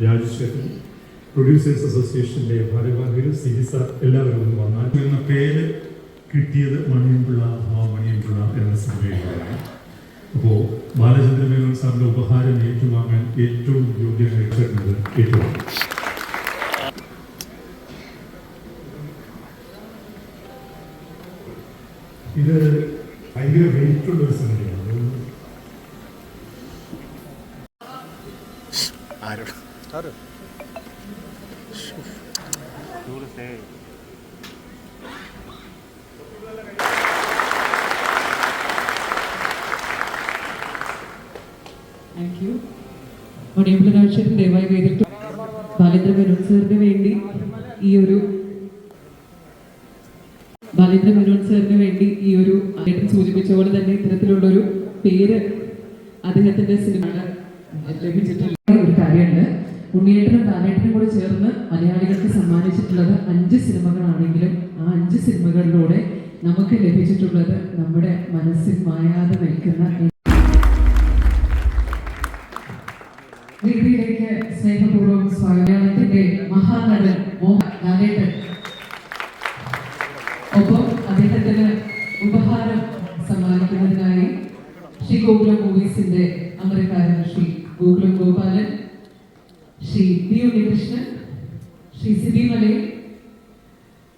Rajasekharan producers അസോസിയേഷന്റെ ഭാരവാഹികൾ സിരിസ എല്ലാവരും ഒന്ന് വന്നാൽ. എന്ന പേര് കിട്ടിയത് മണിയൻപിള്ള ആ മണിയൻപിള്ള എന്ന സിനിമയിലാണ് അപ്പോൾ ബാലചന്ദ്ര മേനോൻ സാറിന്റെ ഉപഹാരം ഏറ്റുവാങ്ങാൻ ഏറ്റവും യോഗ്യനായി ഏറ്റവും ഇത് ഭയങ്കര വെയിറ്റുള്ള ഒരു സിനിമയാണ് ആരോട് താങ്ക് യു മണിയമ്പല രാജേഷൻ ദയവായി വേദിയിൽ ബാലേന്ദ്ര മേനോൻ സാറിന് വേണ്ടി ഈ ഒരു ബാലേന്ദ്ര മേനോൻ സാറിന് വേണ്ടി ഈ ഒരു അദ്ദേഹം സൂചിപ്പിച്ച പോലെ തന്നെ ഇത്തരത്തിലുള്ളൊരു പേര് അദ്ദേഹത്തിന്റെ സിനിമ ലഭിച്ചിട്ടുള്ള കാര്യമുണ്ട്. ഉണ്ണിയേട്ടനും താനേട്ടനും കൂടി ചേർന്ന് മലയാളികൾക്ക് സമ്മാനിച്ചിട്ടുള്ളത് അഞ്ച് സിനിമകളാണെങ്കിലും ആ അഞ്ച് സിനിമകളിലൂടെ നമുക്ക് ലഭിച്ചിട്ടുള്ളത് നമ്മുടെ മനസ്സിൽ മായാതെ നിൽക്കുന്ന വേദിയിലേക്ക് സ്നേഹപൂർവം സ്വാഗതത്തിന്റെ മഹാനടൻ മോഹൻ ലാലേട്ടൻ ഒപ്പം അദ്ദേഹത്തിന് ഉപഹാരം സമ്മാനിക്കുന്നതിനായി ശ്രീ ഗോകുലം മൂവീസിന്റെ അമരക്കാരൻ ശ്രീ ഗോകുലം ഗോപാലൻ ശ്രീ പി ഉണ്ണികൃഷ്ണൻ ശ്രീ സിബി മലയിൽ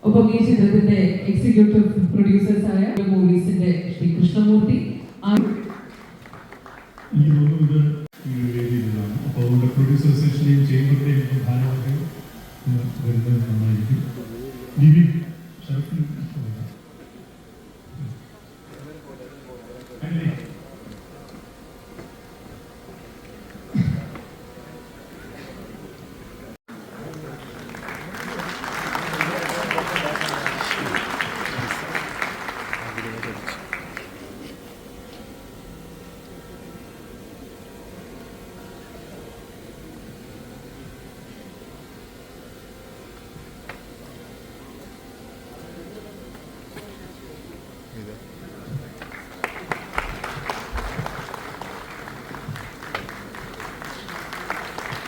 ഒപ്പം ഈ ചിത്രത്തിന്റെ എക്സിക്യൂട്ടീവ് പ്രൊഡ്യൂസേഴ്സായ മൂവീസിന്റെ ശ്രീ കൃഷ്ണമൂർത്തി. ചേംബറിന്റെയും ഭാരവാഹികൾ ഇന്ന് വരുന്നത് നന്നായിരിക്കും. ഷറഫിന്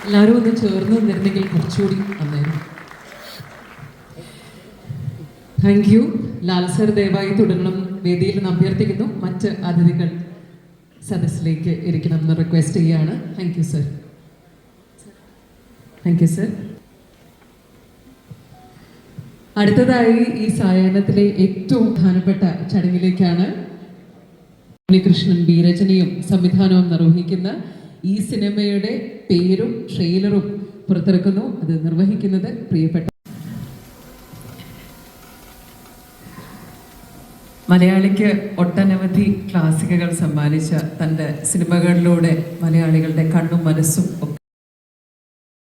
എല്ലാവരും ഒന്ന് ചേർന്ന് നിന്നിരുന്നെങ്കിൽ കുറച്ചുകൂടി നന്നായിരുന്നു. താങ്ക് യു ലാൽ സർ ദയവായി തുടരണം. വേദിയിൽ നിന്ന് അഭ്യർത്ഥിക്കുന്നു. മറ്റ് അതിഥികൾ സദസ്സിലേക്ക് ഇരിക്കണം എന്ന് റിക്വസ്റ്റ് ചെയ്യുകയാണ്. Thank you sir thank you sir അടുത്തതായി ഈ സായാഹ്നത്തിലെ ഏറ്റവും പ്രധാനപ്പെട്ട ചടങ്ങിലേക്കാണ് ഉണ്ണികൃഷ്ണൻ ബി രചനയും സംവിധാനവും നിർവഹിക്കുന്ന ഈ സിനിമയുടെ പേരും ട്രെയിലറും പുറത്തിറക്കുന്നു. അത് നിർവഹിക്കുന്നത് പ്രിയപ്പെട്ട മലയാളിക്ക് ഒട്ടനവധി ക്ലാസിക്കുകൾ സമ്മാനിച്ച തന്റെ സിനിമകളിലൂടെ മലയാളികളുടെ കണ്ണും മനസ്സും